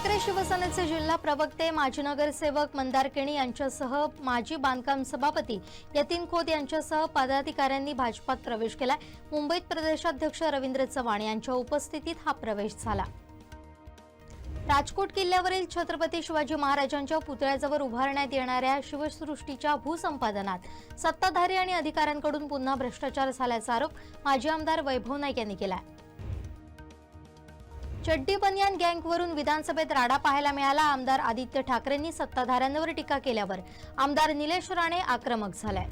ठाकरे शिवसेनेचे जिल्हा प्रवक्ते माजी नगरसेवक मंदार केणी यांच्यासह माजी बांधकाम सभापती यतीन खोत यांच्यासह पदाधिकाऱ्यांनी भाजपात प्रवेश केलाय. मुंबईत प्रदेशाध्यक्ष रवींद्र चव्हाण यांच्या उपस्थितीत हा प्रवेश झाला. राजकोट किल्ल्यावरील छत्रपती शिवाजी महाराजांच्या पुतळ्याजवळ उभारण्यात येणाऱ्या शिवसृष्टीच्या भूसंपादनात सत्ताधारी आणि अधिकाऱ्यांकडून पुन्हा भ्रष्टाचार झाल्याचा आरोप माजी आमदार वैभव नाईक यांनी केला आहे चड्डी बनियान गँगवरून विधानसभेत राडा पाहायला मिळाला. आमदार आदित्य ठाकरेंनी सत्ताधाऱ्यांवर टीका केल्यावर आमदार निलेश राणे आक्रमक झालाय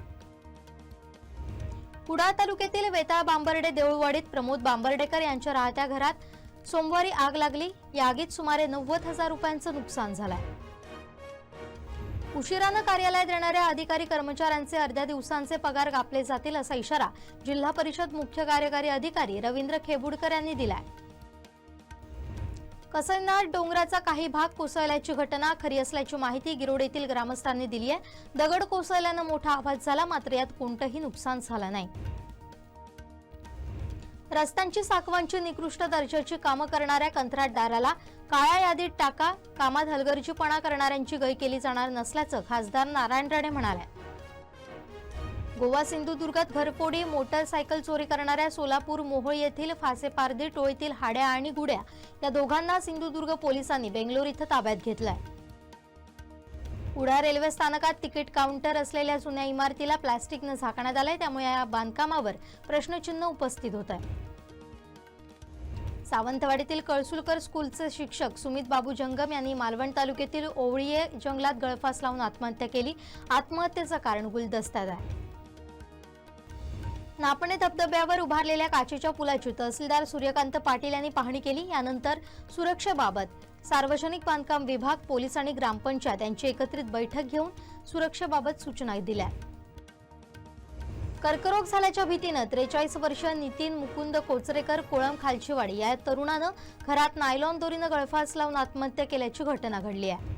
कुडाळ तालुक्यातील वेताळ बांबर्डे देऊळवाडीत प्रमोद बांबर्डेकर यांच्या राहत्या घरात सोमवारी आग लागली. या आगीत सुमारे नव्वद हजार रुपयांचं नुकसान झालंय. उशिरानं कार्यालयात येणाऱ्या अधिकारी कर्मचाऱ्यांचे अर्ध्या दिवसांचे पगार कापले जातील असा इशारा जिल्हा परिषद मुख्य कार्यकारी अधिकारी रवींद्र खेबुडकर यांनी दिलाय. कसनार डोंगराचा काही भाग कोसळल्याची घटना खरी असल्याची माहिती गिरोड येथील ग्रामस्थांनी दिली आहे दगड कोसळल्यानं मोठा आवाज झाला मात्र यात कोणतंही नुकसान झालं नाही. रस्त्यांची साकवांची निकृष्ट दर्जाची कामं करणाऱ्या कंत्राटदाराला काळ्या यादीत टाका कामात हलगर्जीपणा करणाऱ्यांची गय केली जाणार नसल्याचं खासदार नारायण राणे म्हणाले. गोवा सिंधुदुर्गात घरफोडी मोटरसायकल चोरी करणाऱ्या सोलापूर मोहोळ येथील फासेपारदी टोळीतील हाड्या आणि गुड्या या दोघांना सिंधुदुर्ग पोलिसांनी बेंगलोर इथं ताब्यात घेतलाय. उडा रेल्वे स्थानकात तिकीट काउंटर असलेल्या जुन्या इमारतीला प्लास्टिकनं झाकण्यात आलंय त्यामुळे या बांधकामावर प्रश्नचिन्ह उपस्थित होत आहे सावंतवाडीतील कळसुलकर स्कूलचे शिक्षक सुमित बाबू जंगम यांनी मालवण तालुक्यातील ओवळीये जंगलात गळफास लावून आत्महत्या केली. आत्महत्येचं कारण गुलदस्त्यात आहे. नापणे धबधब्यावर उभारलेल्या काचेच्या पुलाची तहसीलदार सूर्यकांत पाटील यांनी पाहणी केली. यानंतर सुरक्षेबाबत सार्वजनिक बांधकाम विभाग पोलीस आणि ग्रामपंचायत यांची एकत्रित बैठक घेऊन सुरक्षेबाबत सूचना दिल्या. कर्करोग झाल्याच्या भीतीनं त्रेचाळीस वर्ष नितीन मुकुंद कोचरेकर कोळम खालचीवाडी या तरुणानं घरात नायलॉन दोरीनं गळफास लावून आत्महत्या केल्याची घटना घडली आहे.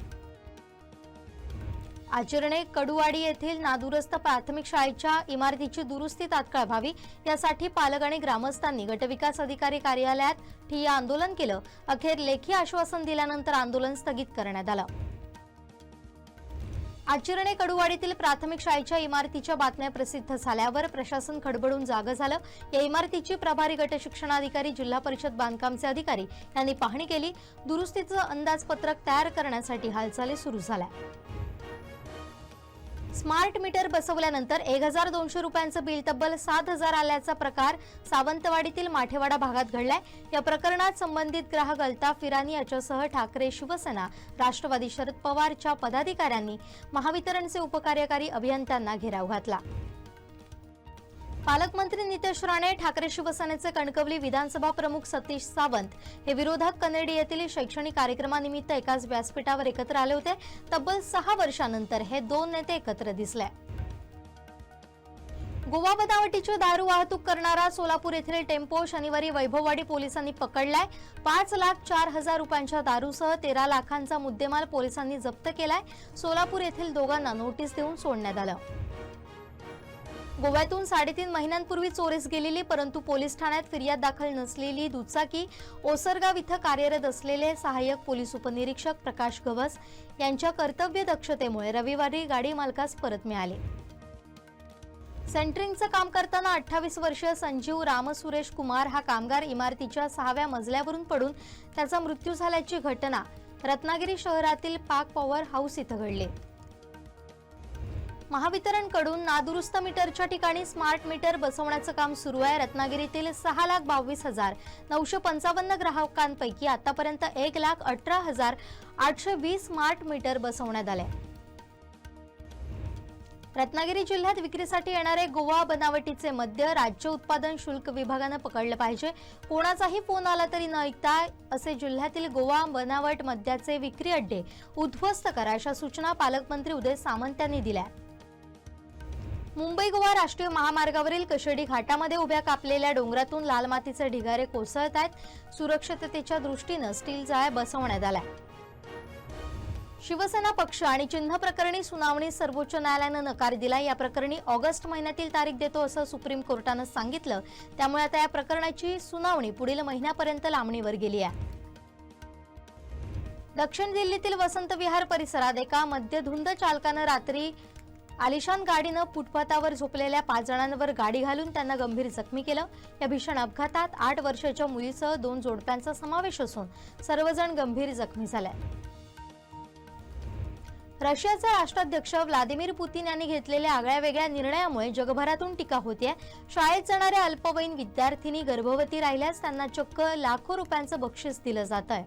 आचरणे कडुवाडी येथील नादुरस्त प्राथमिक शाळेच्या इमारतीची दुरुस्ती तात्काळ व्हावी यासाठी पालक आणि ग्रामस्थांनी गटविकास अधिकारी कार्यालयात ठिय्या आंदोलन केलं. अखेर लेखी आश्वासन दिल्यानंतर आंदोलन स्थगित करण्यात आलं. आचरणे कडुवाडीतील प्राथमिक शाळेच्या इमारतीच्या बातम्या प्रसिद्ध झाल्यावर प्रशासन खडबडून जागं झालं. या इमारतीची प्रभारी गट शिक्षणाधिकारी जिल्हा परिषद बांधकामचे अधिकारी यांनी पाहणी केली. दुरुस्तीचं अंदाजपत्रक तयार करण्यासाठी हालचाली सुरू झाल्या. स्मार्ट मीटर बसवल्यानंतर एक हजार दोनशे रुपयांचं बिल तब्बल सात हजार आल्याचा प्रकार सावंतवाडीतील माठेवाडा भागात घडलाय. या प्रकरणात संबंधित ग्राहक अल्ताफ फिरानी याच्यासह ठाकरे शिवसेना राष्ट्रवादी शरद पवारच्या पदाधिकाऱ्यांनी महावितरणचे उपकार्यकारी अभियंत्यांना घेराव घातला. पालकमंत्री नितेश राणे ठाकरे शिवसेनेचे कणकवली विधानसभा प्रमुख सतीश सावंत हे विरोधक कनेडी येथील शैक्षणिक कार्यक्रमानिमित्त एकाच व्यासपीठावर एकत्र आले होते. तब्बल सहा वर्षानंतर हे दोन नेते एकत्र दिसले. गोवा बनावटीची दारू वाहतूक करणारा सोलापूर येथील टेम्पो शनिवारी वैभववाडी पोलिसांनी पकडलाय. पाच लाख चार हजार रुपयांच्या दारूसह तेरा लाखांचा मुद्देमाल पोलिसांनी जप्त केलाय. सोलापूर येथील दोघांना नोटीस देऊन सोडण्यात आलं. गोव्यातून साडेतीन महिन्यांपूर्वी चोरीस गेलेली परंतु पोलीस ठाण्यात फिर्याद दाखल नसलेली दुचाकी ओसरगाव इथं कार्यरत असलेले सहाय्यक पोलीस उपनिरीक्षक प्रकाश गवस यांच्या कर्तव्य दक्षतेमुळे रविवारी गाडी मालकास परत मिळाली. सेंटरिंगचं काम करताना अठ्ठावीस वर्षीय संजीव रामसुरेश कुमार हा कामगार इमारतीच्या सहाव्या मजल्यावरून पडून त्याचा मृत्यू झाल्याची घटना रत्नागिरी शहरातील पाक पॉवर हाऊस इथं घडली. महावितरणकडून नादुरुस्त मीटरच्या ठिकाणी स्मार्ट मीटर बसवण्याचं काम सुरू आहे. रत्नागिरीतील सहा लाख बावीस हजार नऊशे पंचावन्न ग्राहकांपैकी आतापर्यंत एक लाख अठरा हजार आठशे वीस स्मार्ट मीटर बसवण्यात आले. रत्नागिरी जिल्ह्यात विक्रीसाठी येणारे गोवा बनावटीचे मद्य राज्य उत्पादन शुल्क विभागानं पकडलं पाहिजे. कोणाचाही फोन आला तरी न ऐकता असे जिल्ह्यातील गोवा बनावट मद्याचे विक्री अड्डे उद्ध्वस्त करा अशा सूचना पालकमंत्री उदय सामंत यांनी दिल्या. मुंबई गोवा राष्ट्रीय महामार्गावरील कशेडी घाटामध्ये उभ्या कापलेल्या डोंगरातून लाल मातीचे ढिगारे कोसळत आहेत. सुरक्षिततेच्या दृष्टीनं स्टील जाळ्या बसवण्यात आल्या. शिवसेना पक्ष आणि चिन्ह प्रकरणी सुनावणी सर्वोच्च न्यायालयानं नकार दिला या प्रकरणी ऑगस्ट महिन्यातील तारीख देतो असं सुप्रीम कोर्टानं सांगितलं. त्यामुळे आता या प्रकरणाची सुनावणी पुढील महिन्यापर्यंत लांबणीवर गेली आहे. दक्षिण दिल्लीतील वसंत विहार परिसरात एका मद्यधुंद चालकानं रात्री आलिशान गाडीनं फुटपाथावर झोपलेल्या पाच जणांवर गाडी घालून त्यांना गंभीर जखमी केलं. या भीषण अपघातात आठ वर्षाच्या मुलीसह दोन जोडप्यांचा समावेश असून सर्वजण गंभीर जखमी झाले. रशियाचे राष्ट्राध्यक्ष व्लादिमीर पुतीन यांनी घेतलेल्या आगळ्या वेगळ्या निर्णयामुळे जगभरातून टीका होतीये. शाळेत जाणाऱ्या अल्पवयीन विद्यार्थिनी गर्भवती राहिल्यास त्यांना चक्क लाखो रुपयांचं बक्षीस दिलं जात आहे